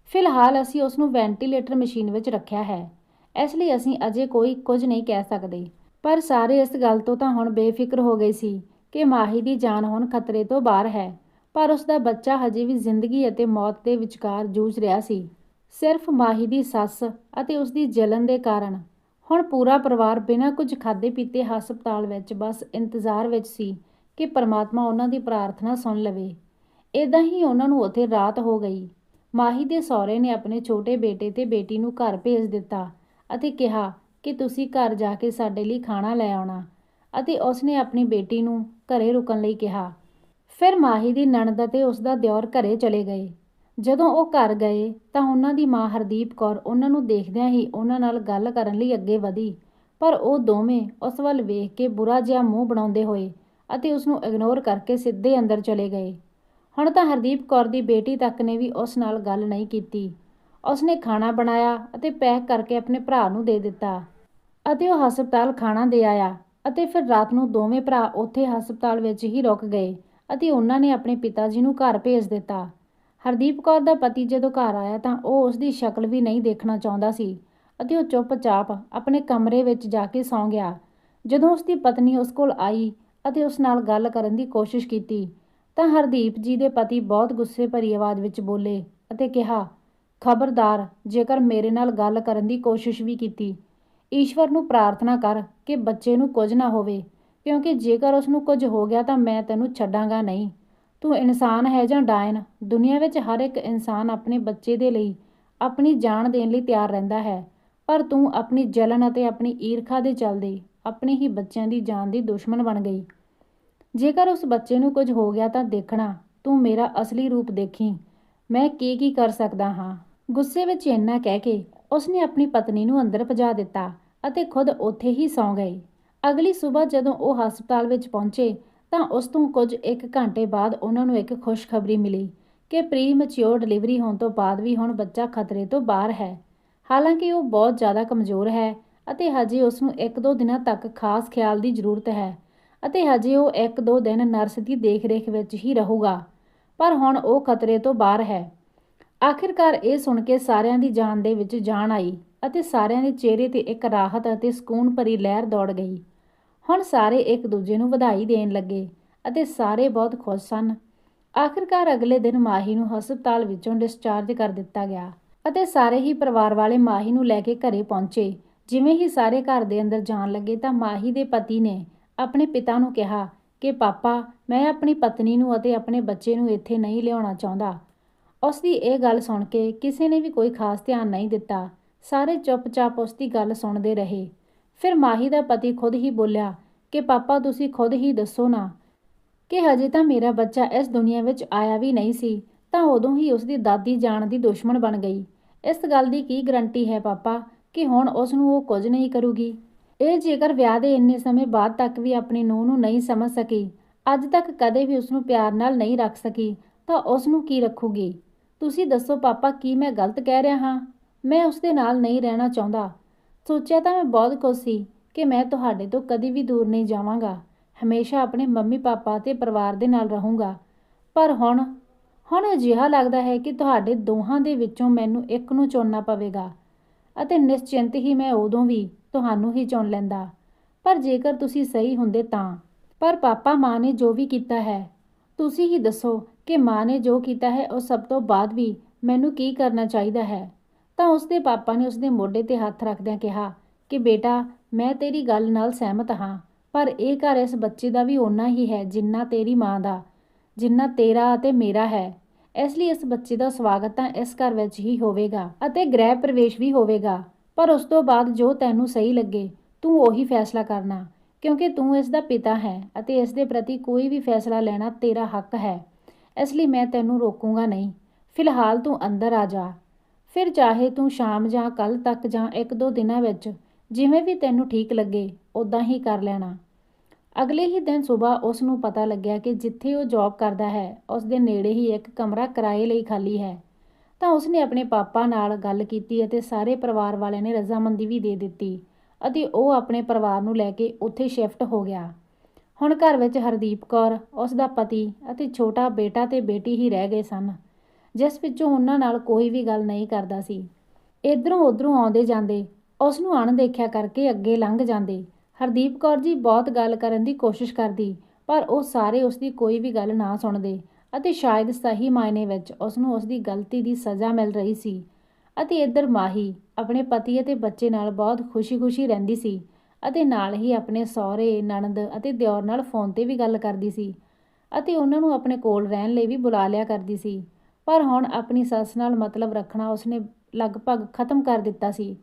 ਫਿਲਹਾਲ ਅਸੀਂ ਉਸ ਨੂੰ ਵੈਂਟੀਲੇਟਰ ਮਸ਼ੀਨ ਵਿੱਚ ਰੱਖਿਆ ਹੈ। ਇਸ ਲਈ ਅਸੀਂ ਅਜੇ ਕੋਈ ਕੁਝ ਨਹੀਂ ਕਹਿ ਸਕਦੇ। ਪਰ ਸਾਰੇ ਇਸ ਗੱਲ ਤੋਂ ਤਾਂ ਹੁਣ ਬੇਫਿਕਰ ਹੋ ਗਏ ਸੀ ਕਿ ਮਾਹੀ ਦੀ ਜਾਨ ਹੁਣ ਖਤਰੇ ਤੋਂ ਬਾਹਰ ਹੈ, ਪਰ ਉਸ ਦਾ ਬੱਚਾ ਹਜੇ ਵੀ ਜ਼ਿੰਦਗੀ ਅਤੇ ਮੌਤ ਦੇ ਵਿਚਕਾਰ ਜੂਝ ਰਿਹਾ ਸੀ। ਸਿਰਫ ਮਾਹੀ ਦੀ ਸੱਸ ਅਤੇ ਉਸ ਦੀ ਜਲਨ ਦੇ ਕਾਰਨ ਹੁਣ ਪੂਰਾ ਪਰਿਵਾਰ ਬਿਨਾਂ ਕੁਝ ਖਾਦੇ ਪੀਤੇ ਹਸਪਤਾਲ ਵਿੱਚ ਬਸ ਇੰਤਜ਼ਾਰ ਵਿੱਚ ਸੀ ਕਿ ਪਰਮਾਤਮਾ ਉਹਨਾਂ ਦੀ ਪ੍ਰਾਰਥਨਾ ਸੁਣ ਲਵੇ। ਇਦਾਂ ਹੀ ਉਹਨਾਂ ਨੂੰ ਉੱਥੇ ਰਾਤ ਹੋ ਗਈ। ਮਾਹੀ ਦੇ ਸਹੁਰੇ ਨੇ ਆਪਣੇ ਛੋਟੇ ਬੇਟੇ ਤੇ ਬੇਟੀ ਨੂੰ ਘਰ ਭੇਜ ਦਿੱਤਾ ਅਤੇ ਕਿਹਾ ਕਿ ਤੁਸੀਂ ਘਰ ਜਾ ਕੇ ਸਾਡੇ ਲਈ ਖਾਣਾ ਲੈ ਆਉਣਾ ਅਤੇ ਉਸਨੇ ਆਪਣੀ ਬੇਟੀ ਨੂੰ ਘਰੇ ਰੁਕਣ ਲਈ ਕਿਹਾ। ਫਿਰ ਮਾਹੀ ਦੀ ਨਣਦ ਅਤੇ ਉਸ ਦਾ ਦਿਓਰ ਘਰੇ ਚਲੇ ਗਏ। ਜਦੋਂ ਉਹ ਘਰ ਗਏ ਤਾਂ ਉਹਨਾਂ ਦੀ ਮਾਂ ਹਰਦੀਪ ਕੌਰ ਉਹਨਾਂ ਨੂੰ ਦੇਖਦਿਆਂ ਹੀ ਉਹਨਾਂ ਨਾਲ ਗੱਲ ਕਰਨ ਲਈ ਅੱਗੇ ਵਧੀ। ਪਰ ਉਹ ਦੋਵੇਂ ਉਸ ਵੱਲ ਵੇਖ ਕੇ ਬੁਰਾ ਜਿਹਾ ਮੂੰਹ ਬਣਾਉਂਦੇ ਹੋਏ ਅਤੇ ਉਸ ਨੂੰ ਇਗਨੋਰ ਕਰਕੇ ਸਿੱਧੇ ਅੰਦਰ ਚਲੇ ਗਏ। ਹੁਣ ਤਾਂ ਹਰਦੀਪ ਕੌਰ ਦੀ ਬੇਟੀ ਤੱਕ ਨੇ ਵੀ ਉਸ ਨਾਲ ਗੱਲ ਨਹੀਂ ਕੀਤੀ। ਉਸਨੇ ਖਾਣਾ ਬਣਾਇਆ ਅਤੇ ਪੈਕ ਕਰਕੇ ਆਪਣੇ ਭਰਾ ਨੂੰ ਦੇ ਦਿੱਤਾ ਅਤੇ ਉਹ ਹਸਪਤਾਲ ਖਾਣਾ ਦੇ ਆਇਆ ਅਤੇ ਫਿਰ ਰਾਤ ਨੂੰ ਦੋਵੇਂ ਭਰਾ ਉੱਥੇ ਹਸਪਤਾਲ ਵਿੱਚ ਹੀ ਰੁਕ ਗਏ ਅਤੇ ਉਹਨਾਂ ਨੇ ਆਪਣੇ ਪਿਤਾ ਜੀ ਨੂੰ ਘਰ ਭੇਜ ਦਿੱਤਾ। ਹਰਦੀਪ ਕੌਰ ਦਾ ਪਤੀ ਜਦੋਂ ਘਰ ਆਇਆ ਤਾਂ ਉਹ ਉਸ ਦੀ ਸ਼ਕਲ ਵੀ ਨਹੀਂ ਦੇਖਣਾ ਚਾਹੁੰਦਾ ਸੀ ਅਤੇ ਉਹ ਚੁੱਪਚਾਪ ਆਪਣੇ ਕਮਰੇ ਵਿੱਚ ਜਾ ਕੇ ਸੌਂ ਗਿਆ। ਜਦੋਂ ਉਸ ਦੀ ਪਤਨੀ ਉਸ ਕੋਲ ਆਈ ਅਤੇ ਉਸ ਨਾਲ ਗੱਲ ਕਰਨ ਦੀ ਕੋਸ਼ਿਸ਼ ਕੀਤੀ ਤਾਂ ਹਰਦੀਪ ਜੀ ਦੇ ਪਤੀ ਬਹੁਤ ਗੁੱਸੇ ਭਰੀ ਆਵਾਜ਼ ਵਿੱਚ ਬੋਲੇ ਅਤੇ ਕਿਹਾ, ਖਬਰਦਾਰ, ਜੇਕਰ ਮੇਰੇ ਨਾਲ ਗੱਲ ਕਰਨ ਦੀ ਕੋਸ਼ਿਸ਼ ਵੀ ਕੀਤੀ, ਈਸ਼ਵਰ ਨੂੰ ਪ੍ਰਾਰਥਨਾ ਕਰ ਕਿ ਬੱਚੇ ਨੂੰ ਕੁਝ ਨਾ ਹੋਵੇ, ਕਿਉਂਕਿ ਜੇਕਰ ਉਸ ਨੂੰ ਕੁਝ ਹੋ ਗਿਆ ਤਾਂ ਮੈਂ ਤੈਨੂੰ ਛੱਡਾਂਗਾ ਨਹੀਂ। ਤੂੰ ਇਨਸਾਨ ਹੈ ਜਾਂ ਡਾਇਨ, ਦੁਨੀਆ ਵਿੱਚ ਹਰ ਇੱਕ ਇਨਸਾਨ ਆਪਣੇ ਬੱਚੇ ਦੇ ਲਈ, ਆਪਣੀ ਜਾਨ ਦੇਣ ਲਈ ਤਿਆਰ ਰਹਿੰਦਾ ਹੈ। ਪਰ ਤੂੰ ਆਪਣੀ ਜਲਨ ਅਤੇ ਆਪਣੀ ਈਰਖਾ ਦੇ ਚੱਲਦੇ, ਆਪਣੇ ਹੀ ਬੱਚਿਆਂ ਦੀ ਜਾਨ ਦੀ ਦੁਸ਼ਮਣ ਬਣ ਗਈ। ਜੇਕਰ ਉਸ ਬੱਚੇ ਨੂੰ ਕੁਝ ਹੋ ਗਿਆ ਤਾਂ ਦੇਖਣਾ, ਤੂੰ ਮੇਰਾ ਅਸਲੀ ਰੂਪ ਦੇਖੀ। ਮੈਂ ਕੀ ਕੀ ਕਰ ਸਕਦਾ ਹਾਂ? ਗੁੱਸੇ ਵਿੱਚ ਇੰਨਾ ਕਹਿ ਕੇ ਉਸਨੇ ਆਪਣੀ ਪਤਨੀ ਨੂੰ ਅੰਦਰ ਭਜਾ ਦਿੱਤਾ ਅਤੇ ਖੁਦ ਉੱਥੇ ਹੀ ਸੌਂ ਗਈ। ਅਗਲੀ ਸਵੇਰ ਜਦੋਂ ਉਹ ਹਸਪਤਾਲ ਵਿੱਚ ਪਹੁੰਚੇ ਤਾਂ ਉਸ ਤੋਂ ਕੁਝ ਇੱਕ ਘੰਟੇ ਬਾਅਦ ਉਹਨਾਂ ਨੂੰ ਇੱਕ ਖੁਸ਼ਖਬਰੀ ਮਿਲੀ ਕਿ ਪ੍ਰੀ ਮੈਚਿਓਰ ਡਿਲੀਵਰੀ ਹੋਣ ਤੋਂ ਬਾਅਦ ਵੀ ਹੁਣ ਬੱਚਾ ਖਤਰੇ ਤੋਂ ਬਾਹਰ ਹੈ। ਹਾਲਾਂਕਿ ਉਹ ਬਹੁਤ ਜ਼ਿਆਦਾ ਕਮਜ਼ੋਰ ਹੈ ਅਤੇ ਹਜੇ ਉਸ ਨੂੰ 1-2 ਦਿਨਾਂ ਤੱਕ ਖਾਸ ਖਿਆਲ ਦੀ ਜ਼ਰੂਰਤ ਹੈ ਅਤੇ ਹਜੇ ਉਹ 1-2 ਦਿਨ ਨਰਸ ਦੀ ਦੇਖਰੇਖ ਵਿੱਚ ਹੀ ਰਹੂਗਾ, ਪਰ ਹੁਣ ਉਹ ਖਤਰੇ ਤੋਂ ਬਾਹਰ ਹੈ। ਆਖਿਰਕਾਰ ਇਹ ਸੁਣ ਕੇ ਸਾਰਿਆਂ ਦੀ ਜਾਨ ਦੇ ਵਿੱਚ ਜਾਨ ਆਈ ਅਤੇ ਸਾਰਿਆਂ ਦੇ ਚਿਹਰੇ ਤੇ ਇੱਕ ਰਾਹਤ ਅਤੇ ਸਕੂਨ ਭਰੀ ਲਹਿਰ ਦੌੜ ਗਈ। ਹੁਣ ਸਾਰੇ ਇੱਕ ਦੂਜੇ ਨੂੰ ਵਧਾਈ ਦੇਣ ਲੱਗੇ ਅਤੇ ਸਾਰੇ ਬਹੁਤ ਖੁਸ਼ ਸਨ। ਆਖਿਰਕਾਰ ਅਗਲੇ ਦਿਨ ਮਾਹੀ ਨੂੰ ਹਸਪਤਾਲ ਵਿੱਚੋਂ ਡਿਸਚਾਰਜ ਕਰ ਦਿੱਤਾ ਗਿਆ ਅਤੇ ਸਾਰੇ ਹੀ ਪਰਿਵਾਰ ਵਾਲੇ ਮਾਹੀ ਨੂੰ ਲੈ ਕੇ ਘਰੇ ਪਹੁੰਚੇ। ਜਿਵੇਂ ਹੀ ਸਾਰੇ ਘਰ ਦੇ ਅੰਦਰ ਜਾਣ ਲੱਗੇ ਤਾਂ ਮਾਹੀ ਦੇ ਪਤੀ ਨੇ ਆਪਣੇ ਪਿਤਾ ਨੂੰ ਕਿਹਾ ਕਿ, ਪਾਪਾ, ਮੈਂ ਆਪਣੀ ਪਤਨੀ ਨੂੰ ਅਤੇ ਆਪਣੇ ਬੱਚੇ ਨੂੰ ਇੱਥੇ ਨਹੀਂ ਲਿਆਉਣਾ ਚਾਹੁੰਦਾ। ਉਸ ਦੀ ਇਹ ਗੱਲ ਸੁਣ ਕੇ ਕਿਸੇ ਨੇ ਵੀ ਕੋਈ ਖਾਸ ਧਿਆਨ ਨਹੀਂ ਦਿੱਤਾ। ਸਾਰੇ ਚੁੱਪਚਾਪ ਉਸ ਦੀ ਗੱਲ ਸੁਣਦੇ ਰਹੇ। ਫਿਰ ਮਾਹੀ ਦਾ ਪਤੀ ਖੁਦ ਹੀ ਬੋਲਿਆ ਕਿ, ਪਾਪਾ, ਤੁਸੀਂ ਖੁਦ ਹੀ ਦੱਸੋ ਨਾ ਕਿ ਹਜੇ ਤਾਂ ਮੇਰਾ ਬੱਚਾ ਇਸ ਦੁਨੀਆ ਵਿੱਚ ਆਇਆ ਵੀ ਨਹੀਂ ਸੀ, ਤਾਂ ਉਦੋਂ ਹੀ ਉਸ ਦੀ ਦਾਦੀ ਜਾਣ ਦੀ ਦੁਸ਼ਮਣ ਬਣ ਗਈ। ਇਸ ਗੱਲ ਦੀ ਕੀ ਗਰੰਟੀ ਹੈ ਪਾਪਾ ਕਿ ਹੁਣ ਉਸ ਨੂੰ ਉਹ ਕੁਝ ਨਹੀਂ ਕਰੂਗੀ? ਇਹ ਜੇਕਰ ਵਿਆਹ ਦੇ ਇੰਨੇ ਸਮੇਂ ਬਾਅਦ ਤੱਕ ਵੀ ਆਪਣੀ ਨੂੰਹ ਨੂੰ ਨਹੀਂ ਸਮਝ ਸਕੀ, ਅੱਜ ਤੱਕ ਕਦੇ ਵੀ ਉਸ ਨੂੰ ਪਿਆਰ ਨਾਲ ਨਹੀਂ ਰੱਖ ਸਕੀ, ਤਾਂ ਉਸ ਨੂੰ ਕੀ ਰੱਖੂਗੀ? ਤੁਸੀਂ ਦੱਸੋ ਪਾਪਾ, ਕੀ ਮੈਂ ਗਲਤ ਕਹਿ ਰਿਹਾ ਹਾਂ? ਮੈਂ ਉਸ ਦੇ ਨਾਲ ਨਹੀਂ ਰਹਿਣਾ ਚਾਹੁੰਦਾ। ਸੋਚਿਆ ਤਾਂ ਮੈਂ ਬਹੁਤ ਕੁਝ ਸੀ ਕਿ ਮੈਂ ਤੁਹਾਡੇ ਤੋਂ ਕਦੀ ਵੀ ਦੂਰ ਨਹੀਂ ਜਾਵਾਂਗਾ। ਹਮੇਸ਼ਾ ਆਪਣੇ ਮੰਮੀ ਪਾਪਾ ਤੇ ਪਰਿਵਾਰ ਦੇ ਨਾਲ ਰਹੂੰਗਾ। ਪਰ ਹੁਣ ਹੁਣ ਅਜਿਹਾ ਲੱਗਦਾ ਹੈ ਕਿ ਤੁਹਾਡੇ ਦੋਹਾਂ ਦੇ ਵਿੱਚੋਂ ਮੈਨੂੰ ਇੱਕ ਨੂੰ ਚੁਣਨਾ ਪਵੇਗਾ ਅਤੇ ਨਿਸ਼ਚਿੰਤ ਹੀ ਮੈਂ ਉਦੋਂ ਵੀ ਤੁਹਾਨੂੰ ਹੀ ਚੁਣ ਲੈਂਦਾ। ਪਰ ਜੇਕਰ ਤੁਸੀਂ ਸਹੀ ਹੁੰਦੇ ਤਾਂ। ਪਰ ਪਾਪਾ ਮਾਂ ਨੇ ਜੋ ਵੀ ਕੀਤਾ ਹੈ, ਤੁਸੀਂ ਹੀ ਦੱਸੋ ਕਿ ਮਾਂ ਨੇ ਜੋ ਕੀਤਾ ਹੈ, ਉਹ ਸਭ ਤੋਂ ਬਾਅਦ ਵੀ ਮੈਨੂੰ ਕੀ ਕਰਨਾ ਚਾਹੀਦਾ ਹੈ? ਤਾਂ ਉਸਦੇ ਪਾਪਾ ਨੇ ਉਸਦੇ ਮੋਢੇ ਤੇ ਹੱਥ ਰੱਖਦਿਆਂ ਕਿਹਾ ਕਿ ਬੇਟਾ, ਮੈਂ ਤੇਰੀ ਗੱਲ ਨਾਲ ਸਹਿਮਤ ਹਾਂ, ਪਰ ਇਹ ਘਰ ਇਸ ਬੱਚੇ ਦਾ ਵੀ ਓਨਾ ਹੀ ਹੈ ਜਿੰਨਾ ਤੇਰੀ ਮਾਂ ਦਾ, ਜਿੰਨਾ ਤੇਰਾ ਅਤੇ ਮੇਰਾ ਹੈ। ਇਸ ਲਈ ਇਸ ਬੱਚੇ ਦਾ ਸਵਾਗਤ ਤਾਂ ਇਸ ਘਰ ਵਿੱਚ ਹੀ ਹੋਵੇਗਾ ਅਤੇ ਗ੍ਰਹਿ ਪ੍ਰਵੇਸ਼ ਵੀ ਹੋਵੇਗਾ। ਪਰ ਉਸ ਤੋਂ ਬਾਅਦ ਜੋ ਤੈਨੂੰ ਸਹੀ ਲੱਗੇ, ਤੂੰ ਉਹੀ ਫੈਸਲਾ ਕਰਨਾ, ਕਿਉਂਕਿ ਤੂੰ ਇਸ ਦਾ ਪਿਤਾ ਹੈ ਅਤੇ ਇਸ ਦੇ ਪ੍ਰਤੀ ਕੋਈ ਵੀ ਫੈਸਲਾ ਲੈਣਾ ਤੇਰਾ ਹੱਕ ਹੈ। ਇਸ ਲਈ ਮੈਂ ਤੈਨੂੰ ਰੋਕੂੰਗਾ ਨਹੀਂ। ਫਿਲਹਾਲ ਤੂੰ ਅੰਦਰ ਆ ਜਾ। ਫਿਰ ਚਾਹੇ ਤੂੰ ਸ਼ਾਮ ਜਾਂ ਕੱਲ ਤੱਕ ਜਾਂ ਇੱਕ ਦੋ ਦਿਨਾਂ ਵਿੱਚ ਜਿਵੇਂ ਵੀ ਤੈਨੂੰ ਠੀਕ ਲੱਗੇ ਉਦਾਂ ਹੀ ਕਰ ਲੈਣਾ। ਅਗਲੇ ਹੀ ਦਿਨ ਸਵੇਰ ਉਸ ਨੂੰ ਪਤਾ ਲੱਗਿਆ ਕਿ ਜਿੱਥੇ ਉਹ ਜੌਬ ਕਰਦਾ ਹੈ, ਉਸ ਦੇ ਨੇੜੇ ਹੀ ਇੱਕ ਕਮਰਾ ਕਿਰਾਏ ਲਈ ਖਾਲੀ ਹੈ। ਤਾਂ ਉਸ ਨੇ ਆਪਣੇ ਪਾਪਾ ਨਾਲ ਗੱਲ ਕੀਤੀ ਅਤੇ ਸਾਰੇ ਪਰਿਵਾਰ ਵਾਲਿਆਂ ਨੇ ਰਜ਼ਾਮੰਦੀ ਵੀ ਦੇ ਦਿੱਤੀ ਅਤੇ ਉਹ ਆਪਣੇ ਪਰਿਵਾਰ ਨੂੰ ਲੈ ਕੇ ਉੱਥੇ ਸ਼ਿਫਟ ਹੋ ਗਿਆ। ਹੁਣ ਘਰ ਵਿੱਚ ਹਰਦੀਪ ਕੌਰ, ਉਸ ਦਾ ਪਤੀ ਅਤੇ ਛੋਟਾ ਬੇਟਾ ਤੇ ਬੇਟੀ ਹੀ ਰਹਿ ਗਏ ਸਨ। ਜਿਸ ਵਿੱਚੋਂ ਉਹਨਾਂ ਨਾਲ ਕੋਈ ਵੀ ਗੱਲ ਨਹੀਂ ਕਰਦਾ ਸੀ। ਇਧਰੋਂ ਉਧਰੋਂ ਆਉਂਦੇ ਜਾਂਦੇ ਉਸ ਨੂੰ ਅਣਦੇਖਿਆ ਕਰਕੇ ਅੱਗੇ ਲੰਘ ਜਾਂਦੇ। ਹਰਦੀਪ ਕੌਰ ਜੀ ਬਹੁਤ ਗੱਲ ਕਰਨ ਦੀ ਕੋਸ਼ਿਸ਼ ਕਰਦੀ, ਪਰ ਉਹ ਸਾਰੇ ਉਸ ਦੀ ਕੋਈ ਵੀ ਗੱਲ ਨਾ ਸੁਣਦੇ ਅਤੇ ਸ਼ਾਇਦ ਸਹੀ ਮਾਇਨੇ ਵਿੱਚ ਉਸ ਨੂੰ ਉਸ ਦੀ ਗਲਤੀ ਦੀ ਸਜ਼ਾ ਮਿਲ ਰਹੀ ਸੀ ਅਤੇ ਇੱਧਰ ਮਾਹੀ ਆਪਣੇ ਪਤੀ ਅਤੇ ਬੱਚੇ ਨਾਲ ਬਹੁਤ ਖੁਸ਼ੀ-ਖੁਸ਼ੀ ਰਹਿੰਦੀ ਸੀ ਅਤੇ ਨਾਲ ਹੀ ਆਪਣੇ ਸਹੁਰੇ, ਨਣਦ ਅਤੇ ਦਿਓਰ ਨਾਲ ਫੋਨ ਤੇ ਵੀ ਗੱਲ ਕਰਦੀ ਸੀ ਅਤੇ ਉਹਨਾਂ ਨੂੰ ਆਪਣੇ ਕੋਲ ਰਹਿਣ ਲਈ ਵੀ ਬੁਲਾ ਲਿਆ ਕਰਦੀ ਸੀ। ਪਰ ਹੁਣ ਆਪਣੀ ਸੱਸ ਨਾਲ ਮਤਲਬ ਰੱਖਣਾ ਉਸਨੇ ਲਗਭਗ ਖਤਮ ਕਰ ਦਿੱਤਾ ਸੀ,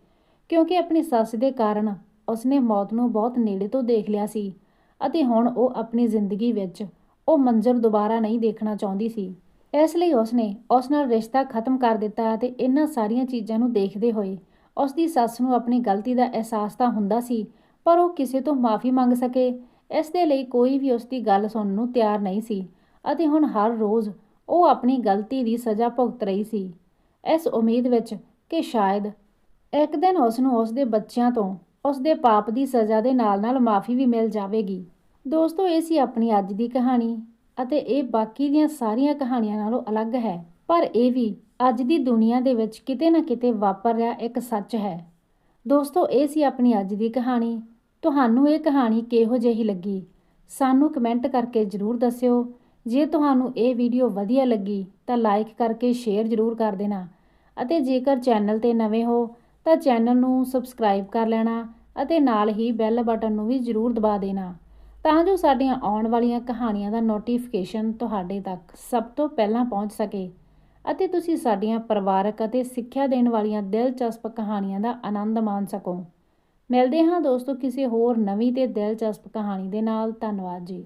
ਕਿਉਂਕਿ ਆਪਣੀ ਸੱਸ ਦੇ ਕਾਰਨ ਉਸਨੇ ਮੌਤ ਨੂੰ ਬਹੁਤ ਨੇੜੇ ਤੋਂ ਦੇਖ ਲਿਆ ਸੀ ਅਤੇ ਹੁਣ ਉਹ ਆਪਣੀ ਜ਼ਿੰਦਗੀ ਵਿੱਚ ਉਹ ਮੰਜ਼ਰ ਦੁਬਾਰਾ ਨਹੀਂ ਦੇਖਣਾ ਚਾਹੁੰਦੀ ਸੀ। ਇਸ ਲਈ ਉਸਨੇ ਉਸ ਨਾਲ ਰਿਸ਼ਤਾ ਖਤਮ ਕਰ ਦਿੱਤਾ ਅਤੇ ਇਹਨਾਂ ਸਾਰੀਆਂ ਚੀਜ਼ਾਂ ਨੂੰ ਦੇਖਦੇ ਹੋਏ ਉਸ ਦੀ ਸੱਸ ਨੂੰ ਆਪਣੀ ਗਲਤੀ ਦਾ ਅਹਿਸਾਸ ਤਾਂ ਹੁੰਦਾ ਸੀ, ਪਰ ਉਹ ਕਿਸੇ ਤੋਂ ਮਾਫੀ ਮੰਗ ਸਕੇ, ਇਸ ਦੇ ਲਈ ਕੋਈ ਵੀ ਉਸ ਦੀ ਗੱਲ ਸੁਣਨ ਨੂੰ ਤਿਆਰ ਨਹੀਂ ਸੀ ਅਤੇ ਹੁਣ ਹਰ ਰੋਜ਼ ਉਹ ਆਪਣੀ ਗਲਤੀ ਦੀ ਸਜ਼ਾ ਭੁਗਤ ਰਹੀ ਸੀ। ਇਸ ਉਮੀਦ ਵਿੱਚ ਕਿ ਸ਼ਾਇਦ ਇੱਕ ਦਿਨ ਉਸ ਨੂੰ ਉਸ ਦੇ ਬੱਚਿਆਂ ਤੋਂ ਉਸ ਦੇ ਪਾਪ ਦੀ ਸਜ਼ਾ ਦੇ ਨਾਲ-ਨਾਲ ਮਾਫੀ ਵੀ ਮਿਲ ਜਾਵੇਗੀ। ਦੋਸਤੋ, ਇਹ ਸੀ ਆਪਣੀ ਅੱਜ ਦੀ ਕਹਾਣੀ ਅਤੇ ਇਹ ਬਾਕੀ ਦੀਆਂ ਸਾਰੀਆਂ ਕਹਾਣੀਆਂ ਨਾਲੋਂ ਅਲੱਗ ਹੈ। ਪਰ ਇਹ ਵੀ ਅੱਜ ਦੀ ਦੁਨੀਆ ਦੇ ਵਿੱਚ ਕਿਤੇ ਨਾ ਕਿਤੇ ਵਾਪਰ ਰਿਹਾ ਇੱਕ ਸੱਚ ਹੈ। ਦੋਸਤੋ, ਇਹ ਸੀ ਆਪਣੀ ਅੱਜ ਦੀ ਕਹਾਣੀ। ਤੁਹਾਨੂੰ ਇਹ ਕਹਾਣੀ ਕਿਹੋ ਜਿਹੀ ਲੱਗੀ? ਸਾਨੂੰ ਕਮੈਂਟ ਕਰਕੇ ਜਰੂਰ ਦੱਸਿਓ। ਜੇ ਤੁਹਾਨੂੰ ਇਹ ਵੀਡੀਓ ਵਧੀਆ ਲੱਗੀ ਤਾਂ ਲਾਈਕ ਕਰਕੇ ਸ਼ੇਅਰ ਜਰੂਰ ਕਰ ਦੇਣਾ ਅਤੇ ਜੇਕਰ ਚੈਨਲ ਤੇ ਨਵੇਂ ਹੋ ਤਾਂ ਚੈਨਲ ਨੂੰ ਸਬਸਕ੍ਰਾਈਬ ਕਰ ਲੈਣਾ ਅਤੇ ਨਾਲ ਹੀ ਬੈਲ ਬਟਨ ਨੂੰ ਵੀ ਜਰੂਰ ਦਬਾ ਦੇਣਾ ਤਾਂ ਜੋ ਸਾਡੀਆਂ ਆਉਣ ਵਾਲੀਆਂ ਕਹਾਣੀਆਂ ਦਾ ਨੋਟੀਫਿਕੇਸ਼ਨ ਤੁਹਾਡੇ ਤੱਕ ਸਭ ਤੋਂ ਪਹਿਲਾਂ ਪਹੁੰਚ ਸਕੇ ਅਤੇ ਤੁਸੀਂ ਸਾਡੀਆਂ ਪਰਿਵਾਰਕ ਅਤੇ ਸਿੱਖਿਆ ਦੇਣ ਵਾਲੀਆਂ ਦਿਲਚਸਪ ਕਹਾਣੀਆਂ ਦਾ ਆਨੰਦ ਮਾਣ ਸਕੋ। ਮਿਲਦੇ ਹਾਂ ਦੋਸਤੋ ਕਿਸੇ ਹੋਰ ਨਵੀਂ ਤੇ ਦਿਲਚਸਪ ਕਹਾਣੀ ਦੇ ਨਾਲ। ਧੰਨਵਾਦ ਜੀ।